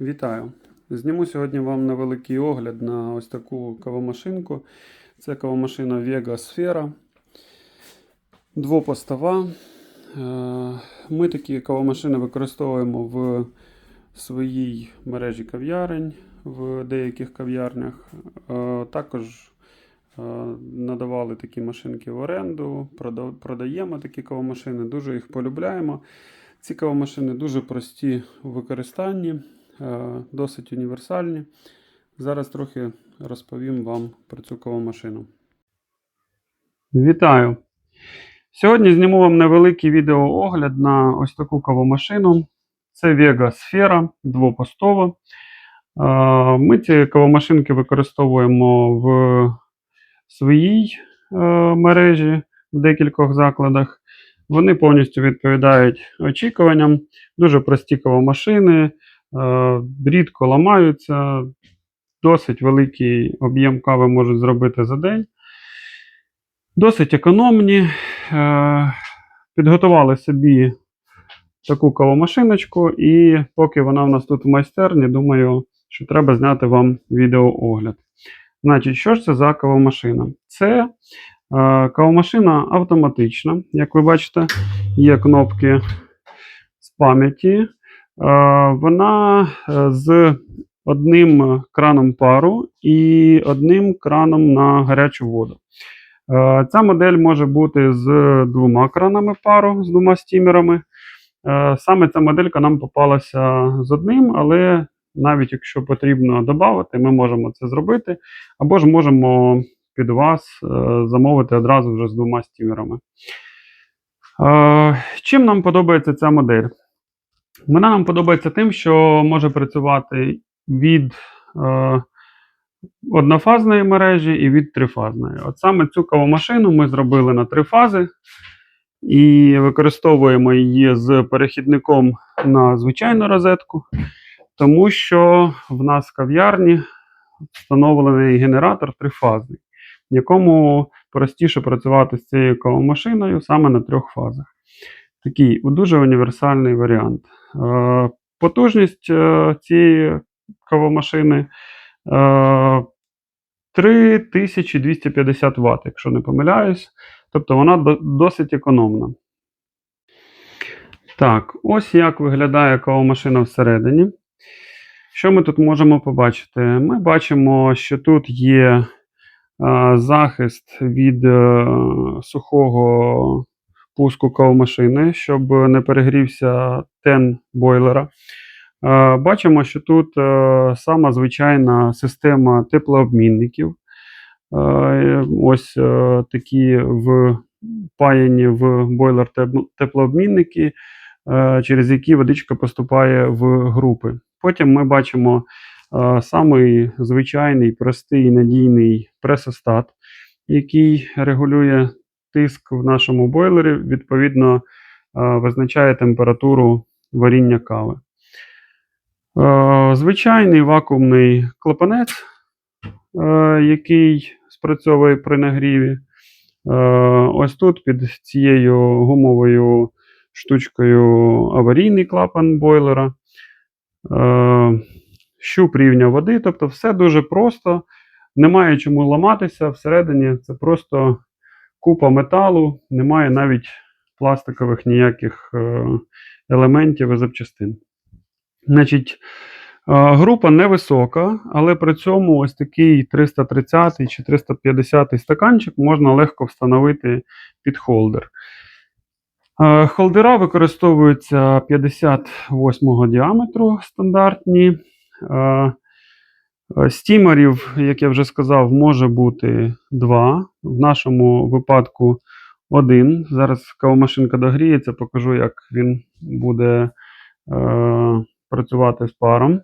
Вітаю! Зніму сьогодні вам невеликий огляд на ось таку кавомашинку. Це кавомашина Vega Sfera. Двопостава. Е, Ми такі кавомашини використовуємо в своїй мережі кав'ярень, в деяких кав'ярнях. Е, Також е, надавали такі машинки в оренду, продаємо такі кавомашини, дуже їх полюбляємо. Ці кавомашини дуже прості у використанні, досить універсальні. Зараз трохи розповім вам про цю кавомашину. Вітаю! Сьогодні зніму вам невеликий відеоогляд на ось таку кавомашину. Це Vega Sfera двопостова. Е, Ми ці кавомашинки використовуємо в своїй е, мережі в декількох закладах. Вони повністю відповідають очікуванням. Дуже прості кавомашини, е, рідко ламаються, досить великий об'єм кави можуть зробити за день. Досить економні. Е, Підготували собі таку кавомашиночку, і поки вона в нас тут в майстерні, думаю, що треба зняти вам відеоогляд. Значить, що ж це за кавомашина? Це е, кавомашина автоматична. Як ви бачите, є кнопки з пам'яті. Е, Вона е, з одним краном пару і одним краном на гарячу воду. Е, Ця модель може бути з двома кранами пару, з двома стімерами. Саме ця моделька нам попалася з одним, але навіть якщо потрібно додати, ми можемо це зробити. Або ж можемо під вас замовити одразу вже з двома стімерами. Чим нам подобається ця модель? Вона нам подобається тим, що може працювати від е, однофазної мережі і від трифазної. От саме цю кавомашину ми зробили на три фази і використовуємо її з перехідником на звичайну розетку, тому що в нас в кав'ярні встановлений генератор трифазний, в якому простіше працювати з цією кавомашиною саме на трьох фазах. Такий дуже універсальний варіант. Е, Потужність е, цієї кавомашини е, 3250 Вт, якщо не помиляюсь. Тобто вона досить економна. Так, ось як виглядає кавомашина всередині. Що ми тут можемо побачити? Ми бачимо, що тут є е, захист від е, сухого пуску кавомашини, щоб не перегрівся тен бойлера. Е, Бачимо, що тут е, сама звичайна система теплообмінників. Е, Ось е, такі впаяні в бойлер теплообмінники, е, через які водичка поступає в групи. Потім ми бачимо е, самий звичайний, простий надійний пресостат, який регулює тиск в нашому бойлері, відповідно, е, визначає температуру варіння кави. Е, Звичайний вакуумний клапанець, е, який спрацьовує при нагріві. Ось тут під цією гумовою штучкою аварійний клапан бойлера. Щуп рівня води, тобто все дуже просто, немає чому ламатися всередині. Це просто купа металу, немає навіть пластикових ніяких е, елементів і запчастин. Значить, е, група невисока, але при цьому ось такий 330 чи 350 стаканчик можна легко встановити під холдер. Е, Холдера використовуються 58 діаметру стандартні. Е, Стімерів, як я вже сказав, може бути два. В нашому випадку один. Зараз кавомашинка догріється, покажу, як він буде е, працювати з паром.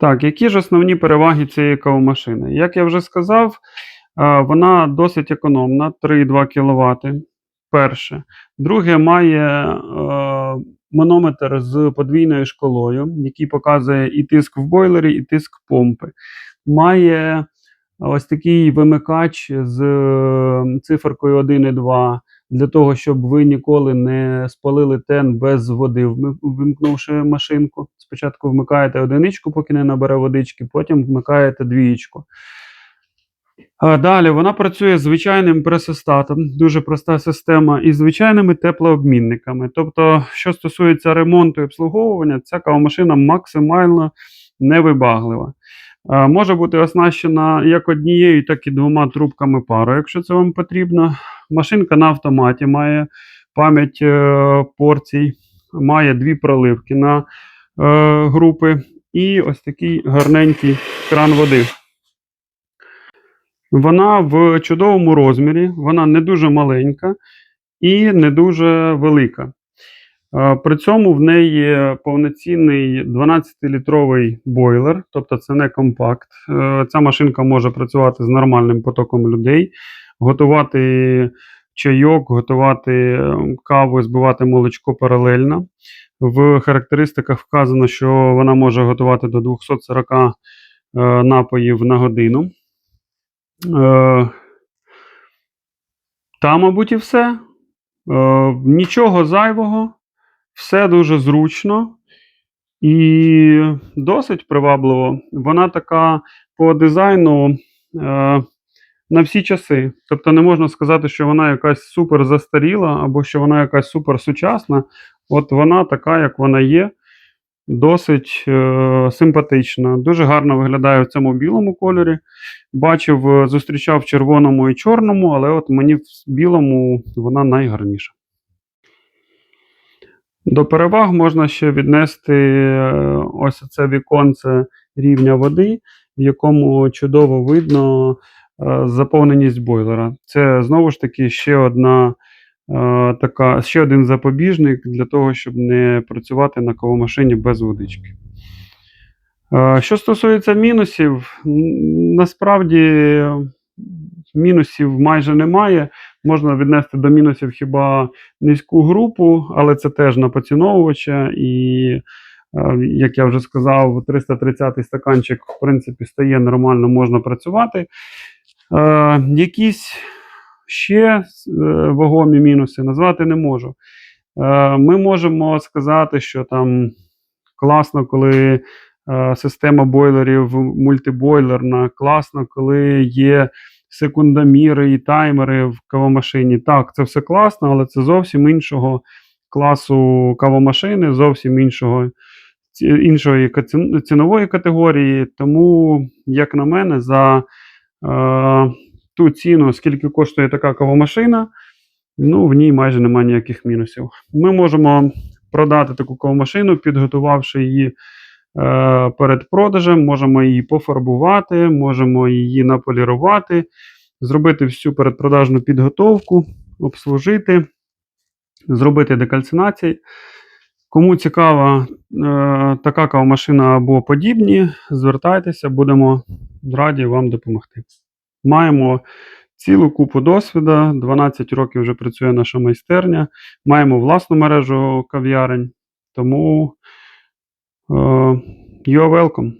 Так, які ж основні переваги цієї кавомашини? Як я вже сказав, е, вона досить економна, 3,2 кВт. Перше. Друге, має е, манометр з подвійною шкалою, який показує і тиск в бойлері, і тиск помпи. Має ось такий вимикач з е, циферкою 1 і 2 для того, щоб ви ніколи не спалили тен без води, вимкнувши машинку. Спочатку вмикаєте одиничку, поки не набере водички, потім вмикаєте двієчку. Далі вона працює з звичайним пресостатом, дуже проста система, і звичайними теплообмінниками. Тобто, що стосується ремонту і обслуговування, ця кавомашина максимально невибаглива. Може бути оснащена як однією, так і двома трубками пару, якщо це вам потрібно. Машинка на автоматі має пам'ять е, порцій, має дві проливки на е, групи і ось такий гарненький кран води. Вона в чудовому розмірі, вона не дуже маленька і не дуже велика. Е, При цьому в неї повноцінний 12-літровий бойлер, тобто це не компакт. Е, Ця машинка може працювати з нормальним потоком людей, готувати чайок, готувати е, каву, збивати молочко паралельно. В характеристиках вказано, що вона може готувати до 240 е, напоїв на годину. Е, Та, мабуть, і все. Е, Нічого зайвого, все дуже зручно і досить привабливо. Вона така по дизайну е, на всі часи. Тобто не можна сказати, що вона якась супер застаріла або що вона якась супер сучасна. От вона така, як вона є, досить е, симпатична. Дуже гарно виглядає в цьому білому кольорі. Бачив, е, зустрічав в червоному і чорному, але от мені в білому вона найгарніша. До переваг можна ще віднести е, ось це віконце рівня води, в якому чудово видно е, заповненість бойлера. Це знову ж таки ще одна така, ще один запобіжник для того, щоб не працювати на кавомашині без водички. Е, Що стосується мінусів, насправді мінусів майже немає. Можна віднести до мінусів хіба низьку групу, але це теж на поціновувача. І, е, як я вже сказав, 330 стаканчик, в принципі, стає нормально, можна працювати. Е, якісь ще е, вагомі мінуси назвати не можу. Е, ми можемо сказати, що там класно, коли е, система бойлерів мультибойлерна, класно, коли є секундоміри і таймери в кавомашині. Так, це все класно, але це зовсім іншого класу кавомашини, зовсім іншого, іншої цінової категорії. Тому, як на мене, за ту ціну, скільки коштує така кавомашина, ну, в ній майже немає ніяких мінусів. Ми можемо продати таку кавомашину, підготувавши її е, перед продажем, можемо її пофарбувати, можемо її наполірувати, зробити всю передпродажну підготовку, обслужити, зробити декальцинації. Кому цікава е, така кавомашина або подібні, звертайтеся, будемо раді вам допомогти. Маємо цілу купу досвіду, 12 років вже працює наша майстерня, маємо власну мережу кав'ярень, тому uh, you're welcome.